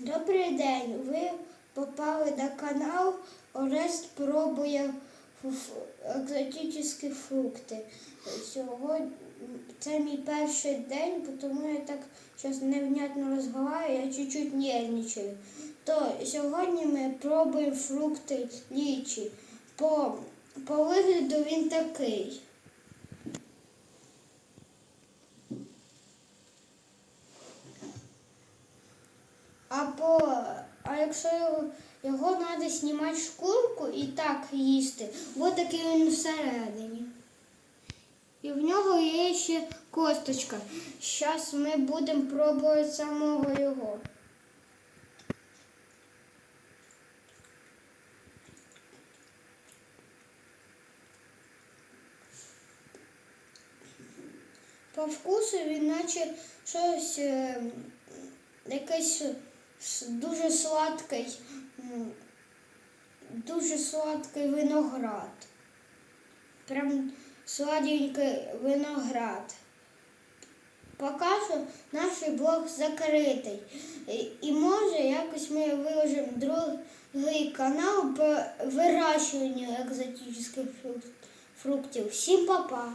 Добрий день. Ви попали на канал Орест пробує екзотичні фрукти. Сьогодні це мій перший день, тому я так щось невнятно розговорюю, я чуть-чуть нервничаю. То сьогодні ми пробуємо фрукти лічі. По, по вигляду він такий. А а якщо його, його треба знімати шкурку і так їсти, ось такий він всередині. І в нього є ще косточка. Зараз ми будемо пробувати самого його. По вкусу він наче щось е, якийсь с- дуже сладкий, дуже сладкий виноград. Прям сладенький виноград. Поки що наш блог закритий. І може якось ми виложимо другий канал по вирощуванню екзотичних фруктів. Всім па-па!